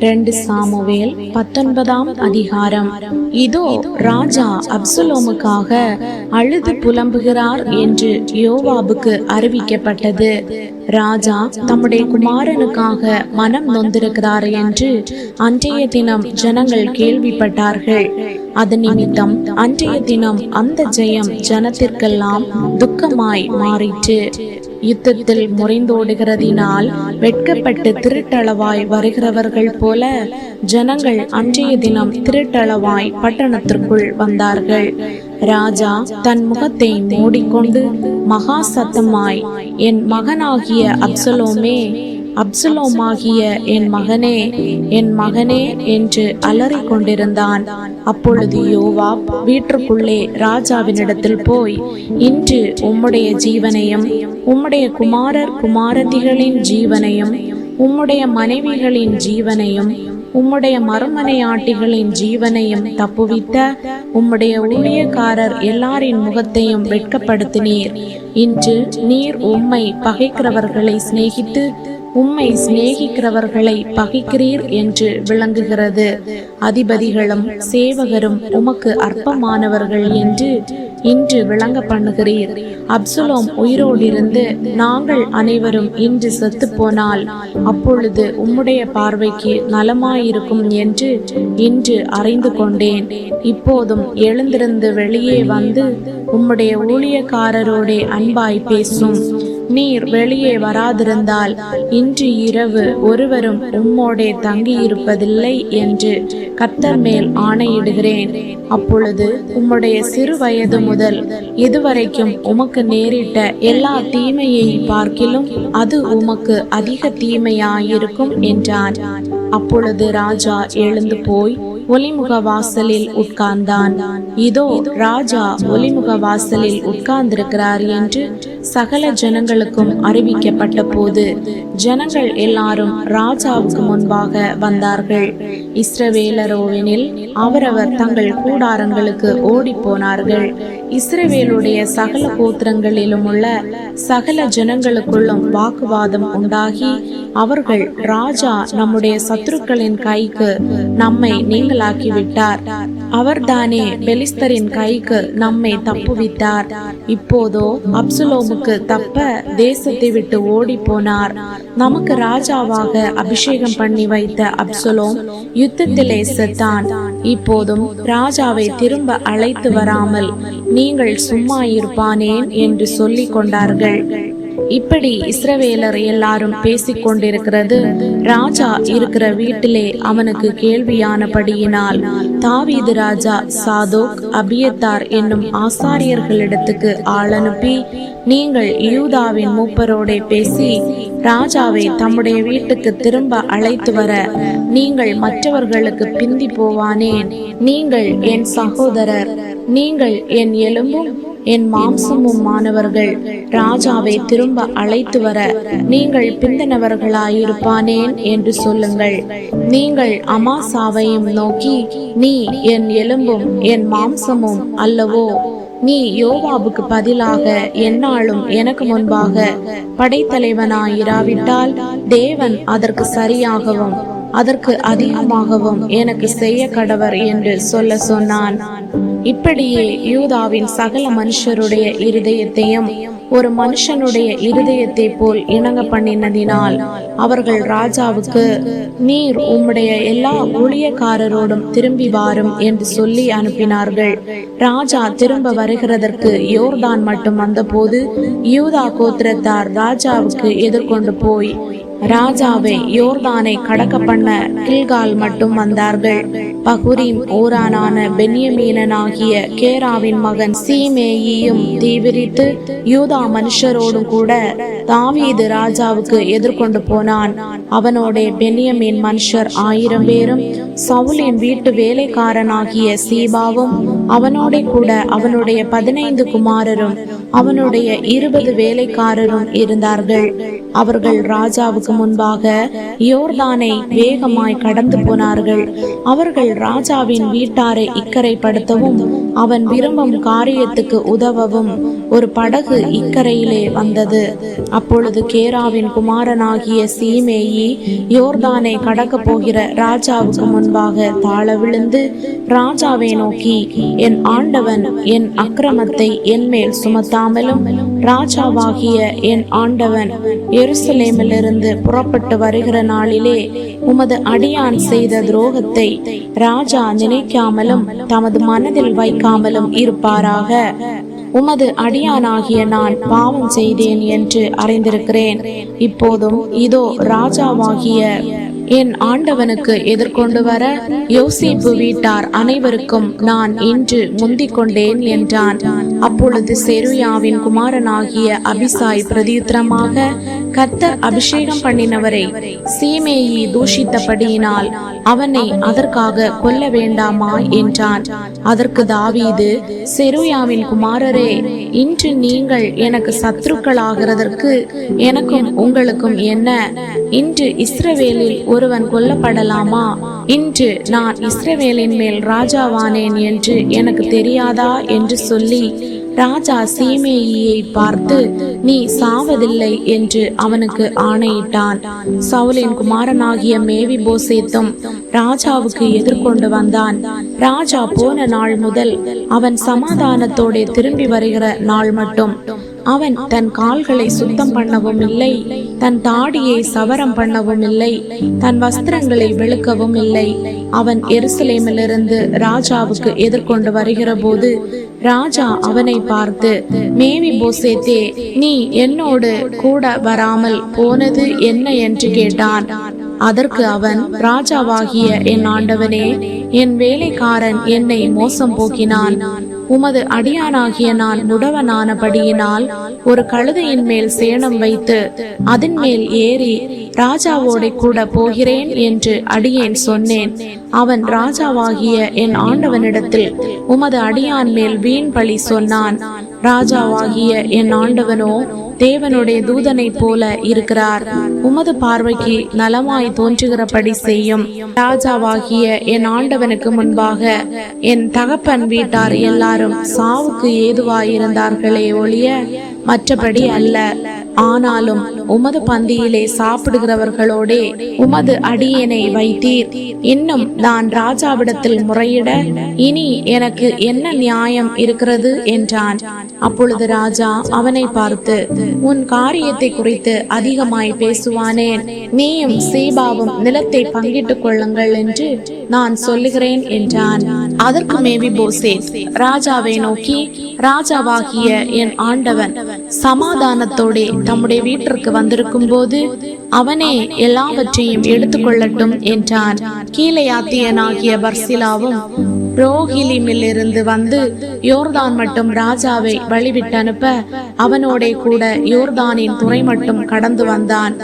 ரெண்டு சாமுவேல் பத்தொன்பதாம் அதிகாரம். இதோ ராஜா அப்சலோமுக்காக அழுது புலம்புகிறார் என்று யோவாபுக்கு அறிவிக்கப்பட்டது. ராஜா தம்முடைய குமாரனுக்காக மனம் நொந்திருக்கிறார் என்று அன்றைய தினம் ஜனங்கள் கேள்விப்பட்டார்கள். அது நிமித்தம் அன்றைய தினம் அந்த ஜெயம் ஜனத்திற்கெல்லாம் துக்கமாய் மாறிற்று. யுத்தத்தில் முறைந்தோடுகிறதினால் வெட்கப்பட்டு திருட்டளவாய் வருகிறவர்கள் போல ஜனங்கள் அன்றைய தினம் திருட்டளவாய் பட்டணத்திற்குள் வந்தார்கள். ராஜா தன் முகத்தை மூடிக்கொண்டு மகா சத்தமாய் என் மகனாகிய அப்சலோமே அப்சலோமாகிய என் மகனே என் மகனே என்று அலறிக் கொண்டிருந்தான். அப்பொழுது யோவா வீட்டுக்குள்ளே ராஜாவினிடத்தில் போய் இன்று உம்முடைய ஜீவனையும் உம்முடைய குமாரர் குமாரதிகளின் ஜீவனையும் உம்முடைய மனைவிகளின் ஜீவனையும் உம்முடைய மறுமனையாட்டிகளின் ஜீவனையும் தப்புவித்த உம்முடைய ஊழியக்காரர் எல்லாரின் முகத்தையும் வெட்கப்படுத்தினீர். இன்று நீர் உம்மை பகைக்கிறவர்களை சிநேகித்து உம்மை சிநேகிக்கிறவர்களை பகைக்கிறீர் என்று விளங்குகிறது. அதிபதிகளும் சேவகரும் உமக்கு அற்பமானவர்கள் என்று இன்று விளங்க பண்ணுகிறீர். அப்சுலோம் உயிரோடிருந்து நாங்கள் அனைவரும் இன்று செத்து போனால் அப்பொழுது உம்முடைய பார்வைக்கு நலமாயிருக்கும் என்று இன்று அறிந்து கொண்டேன். இப்போதும் எழுந்திருந்து வெளியே வந்து உம்முடைய ஊழியக்காரரோடே அன்பாய் பேசும். நீர் வெளியே வராதிருந்தால் இன்று இரவு ஒருவரும் உம்மோடே தங்கியிருப்பதில்லை என்று கர்த்தர் மேல் ஆணையிடுகிறேன். அப்பொழுது உம்முடைய சிறு வயது முதல் இதுவரைக்கும் உமக்கு நேரிட்ட எல்லா தீமையை பார்க்கிலும் அது உமக்கு அதிக தீமையாயிருக்கும் என்றான் அப்பொழுது ராஜா எழுந்து போய் ஒலிமுக வாசலில் உட்கார்ந்தான். இதோ ராஜா ஒலிமுக வாசலில் உட்கார்ந்திருக்கிறார் என்று சகல ஜனங்களுக்கும் அறிவிக்கப்பட்ட போது ஜனங்கள் எல்லாரும் ராஜாவுக்கு முன்பாக வந்தார்கள். இஸ்ரவேலரோவெனில் அவரவர் தங்கள் கூடாரங்களுக்கு ஓடி போனார்கள் இஸ்ரவேலுடைய சகல கோத்திரங்களிலும் உள்ள சகல ஜனங்களுக்குள்ளும் வாக்குவாதம் உண்டாகி அவர்கள் ராஜா நம்முடைய சத்துருக்களின் கைக்கு நம்மை நீங்களாக்கிவிட்டார். அவர்தானே பெலிஸ்தரின் கைக்கு நம்மை தப்புவித்தார். இப்போதோ அப்சுலோமுக்கு தப்ப தேசத்தை விட்டு ஓடி போனார் நமக்கு ராஜாவாக அபிஷேகம் பண்ணி வைத்த அப்சுலோம் யுத்தத்திலே செத்தான். இப்போதும் ராஜாவை திரும்ப அழைத்து வராமல் நீங்கள் சும்மா இருப்பானேன் என்று சொல்லிக் கொண்டார்கள். இப்படி இஸ்ரவேலர் எல்லாரும் பேசிக் கொண்டிருக்கிறது ராஜா இருக்கிற வீட்டிலே அவனுக்கு கேள்வியானபடியினால் தாவீது ராஜா சாதோக் அபியத்தார் என்னும் ஆசாரியர்களிடத்துக்கு ஆள் அனுப்பி நீங்கள் யூதாவின் மூப்பரோடே பேசி ராஜாவை தம்முடைய வீட்டுக்கு திரும்ப அழைத்து வர நீங்கள் மற்றவர்களுக்கு பிந்தி போவானேன். நீங்கள் என் சகோதரர். நீங்கள் என் எலும்பும் என் மாம்சமும் மாணவர்கள் ராஜாவை திரும்ப அழைத்து வர நீங்கள் பிந்தனவர்களாயிருப்பானேன் என்று சொல்லுங்கள். நீங்கள் அமாசாவையும் நோக்கி நீ என் எலும்பும் என் மாம்சமும் அல்லவோ? நீ யோவாவுக்கு பதிலாக என்னாலும் எனக்கு முன்பாக படைத்தலைவனாயிராவிட்டால் தேவன் அதற்கு சரியாகவும் அதற்கு அதிகமாகவும் எனக்கு செய்ய கடவர் என்று சொல்ல சொன்னான். இப்படியே யூதாவின் சகல மனுஷருடைய இருதயத்தையும் ஒரு மனுஷனுடைய இருதயத்தை போல் இணங்க பண்ணினதினால் அவர்கள் ராஜாவுக்கு நீர் உம்முடைய எல்லா ஊழியக்காரரோடும் திரும்பி வாரும் என்று சொல்லி அனுப்பினார்கள். ராஜா திரும்ப வருகிறதற்கு யோர்தான் மட்டும் வந்தபோது யூதா கோத்திரத்தார் ராஜாவுக்கு எதிர்கொண்டு போய் ராஜாவை யோர்தானை கடக்க பண்ண கில்கால் மட்டும் வந்தார்கள். பகுரீம் ஊரானான பென்யமீனனாகிய கேராவின் மகன் சீமேயியும் தீவிரித்து யூதா மனுஷரோடும் கூட தாவீது ராஜாவுக்கு எதிர்கொண்டு போனான். அவனோட பென்யமீன் மனுஷர் ஆயிரம் பேரும் சவுலின் வீட்டு வேலைக்காரனாகிய சீபாவும் அவனோட கூட அவனுடைய பதினைந்து குமாரரும் அவனுடைய இருபது வேலைக்காரரும் இருந்தார்கள். அவர்கள் ராஜாவுக்கு முன்பாக யோர்தானை வேகமாய் கடந்து போனார்கள். அவர்கள் ராஜாவின் வீட்டாரை இக்கரைப்படுத்தவும் அவன் விரும்பும் காரியத்துக்கு உதவவும் ஒரு படகு இக்கரையிலே வந்தது. அப்பொழுது கேராவின் குமாரனாகிய சீமேயி யோர்தானை கடக்க போகிற ராஜாவுக்கு முன்பாக தாழ விழுந்து ராஜாவை நோக்கி என் ஆண்டவன் என் அக்கிரமத்தை என் மேல் சுமத்தாமலும் ராஜாவாகிய என் ஆண்டவன் எருசலேமிலிருந்து புறப்பட்டு வருகிற நாளிலே உமது அடியான் செய்த துரோகத்தை ராஜா நினைக்காமலும் தமது மனதில் வைக்காமலும் இருப்பாராக. உமது அடியானாகிய நான் பாவம் செய்தேன் என்று அறிந்திருக்கிறேன். இப்போதும் இதோ ராஜாவாகிய என் ஆண்டவனுக்கு எதிர்கொண்டு வர யோசிப்பு வீட்டார் அனைவருக்கும் நான் இன்று முந்திக் கொண்டேன் என்றான். அப்பொழுது செருயாவின் குமாரனாகிய அபிசாய் பிரதியுத்திரமாக கர்த்தர் அபிஷேகம் பண்ணினவரை சீமேயி தூஷித்தபடியினால் அவனை அதற்காக கொல்ல வேண்டாமா என்றான். அதற்கு தாவீது செருயாவின் குமாரரே இன்று நீங்கள் எனக்கு சத்துருக்களாகிறதற்கு எனக்கும் உங்களுக்கும் என்ன? இன்று இஸ்ரவேலில் ஒருவன் கொல்லப்படலாமா? இன்று நான் இஸ்ரவேலின் மேல் ராஜாவானேன் என்று எனக்கு தெரியாதா? என்று சொல்லி ராஜா சீமேயியை பார்த்து நீ சாவதில்லை என்று அவனுக்கு ஆணையிட்டான். சவுலின் குமாரனாகிய மேவி போசேத்தும் ராஜாவுக்கு எதிர்கொண்டு வந்தான். ராஜா போன நாள் முதல் அவன் சமாதானத்தோட திரும்பி வருகிற நாள் மட்டும். அவன் தன் கால்களை சுத்தம் பண்ணவும் இல்லை. தன் தாடியை சவரம் பண்ணவும் இல்லை தன் வஸ்திரங்களை வெளுக்கவும் இல்லை. அவன் எருசலேமிலிருந்து ராஜாவுக்கு எதிர்கொண்டு வருகிற போது ராஜா அவனை பார்த்து மேவி போசேத்தே நீ என்னோடு கூட வராமல் போனது என்ன என்று கேட்டான். அதற்கு அவன் ராஜாவாகிய என் ஆண்டவனே என் வேலைக்காரன் என்னை மோசம் போக்கினான். உமது அடியானாகிய நான் உடவனானபடியினால் ஒரு கழுதையின் மேல் சேணம் வைத்து அதன் மேல் ஏறி ராஜாவோட கூட போகிறேன் என்று அடியேன் சொன்னேன். அவன் ராஜாவாகிய என் ஆண்டவனிடத்தில் உமது அடியான் மேல் வீண் பழி சொன்னான். ராஜாவாகிய என் ஆண்டவனோ தேவனுடைய தூதனைப் போல இருக்கிறார். உமது பார்வைக்கு நலமாய் தோன்றுகிறபடி செய்யும். ராஜாவாகிய என் ஆண்டவனுக்கு முன்பாக என் தகப்பன் வீட்டார் எல்லாரும் சாவுக்கு ஏதுவாயிருந்தார்களே ஒழிய மற்றபடி அல்ல. ஆனாலும் உமது பந்தியிலே சாப்பிடுகிறவர்களோடே உமது அடியேனை வைத்தீர். இன்னும் நான் ராஜாவிடத்தில் முறையிட இனி எனக்கு என்ன நியாயம் இருக்கிறது என்றான். அப்பொழுது ராஜா அவனை பார்த்து உன் காரியத்தை குறித்து அதிகமாய் பேசுவானேன் நீயும் சீபாவும் நிலத்தை பங்கிட்டுக் கொள்ளுங்கள் என்று நான் சொல்லுகிறேன் என்றான். அதற்கு மேவி போசே ராஜாவை நோக்கி ராஜாவாகிய என் ஆண்டவன் சமாதானத்தோடே தம்முடைய வீட்டிற்கு வந்திருக்கும் போது அவனே எல்லாவற்றையும் எடுத்துக்கொள்ளட்டும் என்றான். கீழையாத்தியனாகிய பர்சிலாவும் ரோஹிலிமிலிருந்து வந்து யோர்தான் மட்டும் ராஜாவை வழிவிட்டு அனுப்ப அவனோட கூட யோர்தானின் துறை மட்டும் கடந்து வந்தான்.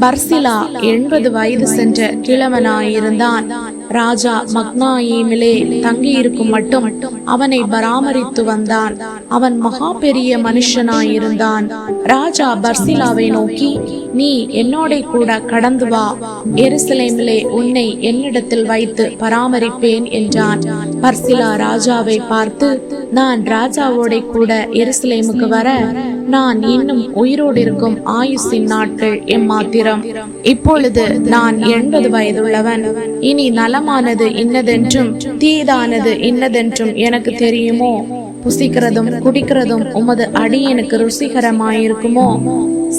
பர்சிலா எண்பது வயது சென்ற கிழவனாயிருந்தான். ராஜா மக்னாயிமிலே தங்கியிருக்கும் மட்டும் அவனை பராமரித்து வந்தான். அவன் மகா பெரிய மனுஷனாயிருந்தான். ராஜா பர்சிலாவை நோக்கி நீ என்னோட கூட கடந்து வா. எருசலேமிலே உன்னை என்னிடத்தில் வைத்து பராமரிப்பேன் என்றான். பர்சிலா ராஜாவை பார்த்து நான் ராஜாவோட கூட எருசலேமுக்கு வர நான் இன்னும் உயிரோடு இருக்கும் ஆயுசின் நாட்கள் எம்மாத்திரம். இப்பொழுது நான் எண்பது வயதுள்ளவன். இனி நலமானது இன்னதென்றும் தீதானது இன்னதென்றும் எனக்கு தெரியுமோ? புசிக்கிறதும் குடிக்கிறதும் உமது அடியனுக்கு ருசிகரமாயிருக்குமோ?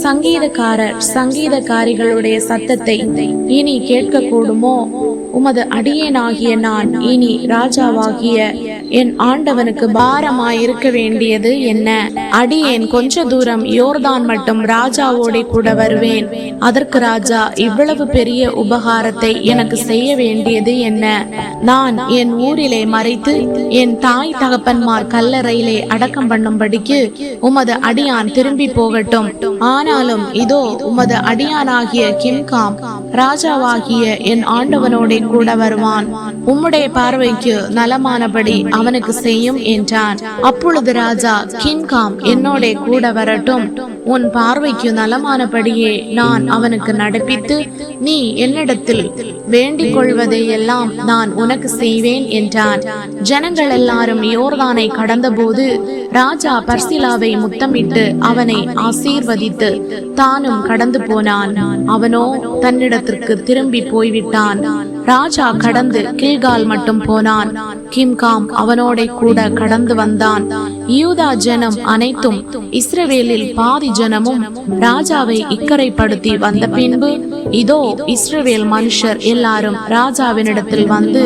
சங்கீதக்காரர் சங்கீதக்காரிகளுடைய சத்தத்தை இனி கேட்க கூடுமோ உமது அடியேனாகிய நான் இனி ராஜாவாகிய என் ஆண்டவனுக்கு பாரமாயிருக்க வேண்டியது என்ன? அடியேன் கொஞ்ச தூரம் யோர்தான் மட்டும் ராஜாவோட கூட வருவேன். அதற்கு ராஜா இவ்வளவு பெரிய உபகாரத்தை எனக்கு செய்ய வேண்டியது என்ன? நான் என் ஊரிலே மறைத்து என் தாய் தகப்பன்மார் கல்லறையிலே அடக்கம் பண்ணும்படிக்கு உமது அடியான் திரும்பி போகட்டும். ஆனாலும் இதோ உமது அடியானாகிய கிம்காம் ராஜாவாகிய என் ஆண்டவனோட கூட வருவான். உம்முடைய பார்வைக்கு நலமானபடி அவனுக்கு செய்யும் என்றான். அப்பொழுது ராஜா கின்காம் என்னோட கூட வரட்டும். உன் பார்வைக்கு நலமானபடியே நான் அவனுக்கு நடப்பித்து நீ என்னிடத்தில் வேண்டிக் கொள்வதை எல்லாம் நான் உனக்கு செய்வேன் என்றான். ஜனங்கள் எல்லாரும் யோர்தானை கடந்தபோது ராஜா பர்சிலாவை முத்தமிட்டு அவனை ஆசீர்வதித்து தானும் கடந்து போனான். அவனோ தன்னிடத்திற்கு திரும்பி போய்விட்டான். ராஜா கடந்து கீழ்கால் மட்டும் போனான். கிம்காம் அவனோட கூட கடந்து வந்தான். யூதா ஜனம் அனைத்தும் இஸ்ரவேலில் பாதி ஜனமும் ராஜாவை இக்கரைப்படுத்தி வந்த பின்பு இதோ இஸ்ரவேல் மனுஷர் எல்லாரும் ராஜாவினிடத்தில் வந்து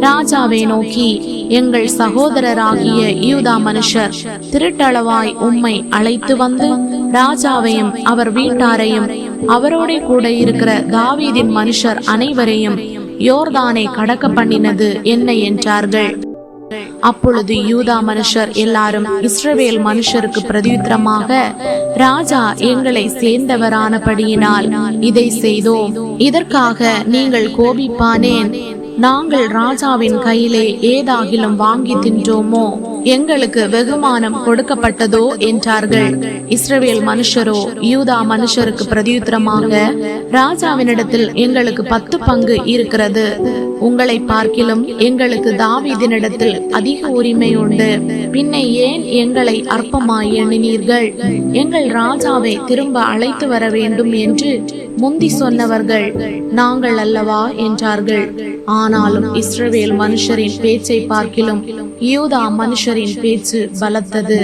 ராஜாவை நோக்கி எங்கள் சகோதரராகிய யூதா மனுஷர் திருட்டளவாய் உம்மை அழைத்து வந்து ராஜாவையும் அவர் வீட்டாரையும் அவரோட கூட இருக்கிற தாவீதின் மனுஷர் அனைவரையும் யோர்தானை கடக்க பண்ணினது என்ன என்றார்கள்? அப்பொழுது யூதா மனுஷர் எல்லாரும் இஸ்ரவேல் மனுஷருக்கு பிரதியுத்தரமாக ராஜா எங்களை சேர்ந்தவரானபடியினால் இதை செய்தோம். இதற்காக நீங்கள் கோபிப்பானேன். நாங்கள் ராஜாவின் கையிலே ஏதாகிலும் வாங்கி தின்றோமோ? எங்களுக்கு வெகுமானம் கொடுக்கப்பட்டதோ என்றார்கள். இஸ்ரவேல் மனுஷரோ யூதா மனுஷருக்கு பிரதியுத்தரமாக ராஜாவினிடத்தில் எங்களுக்கு பத்து பங்கு இருக்கிறது. உங்களை பார்க்கிலும் எங்களுக்கு தாவீதினிடத்தில் அதிக உரிமை உண்டு. பின்ன ஏன் எங்களை அற்பமாய் எண்ணினீர்கள்? எங்கள் ராஜாவை திரும்ப அழைத்து வர வேண்டும் என்று முந்தி சொன்னவர்கள் நாங்கள் அல்லவா? என்றார்கள். ஆனாலும் இஸ்ரவேல் மனுஷரின் பேச்சை பார்க்கிலும் யூதா அமைச்சரின் பேச்சு பலத்தது.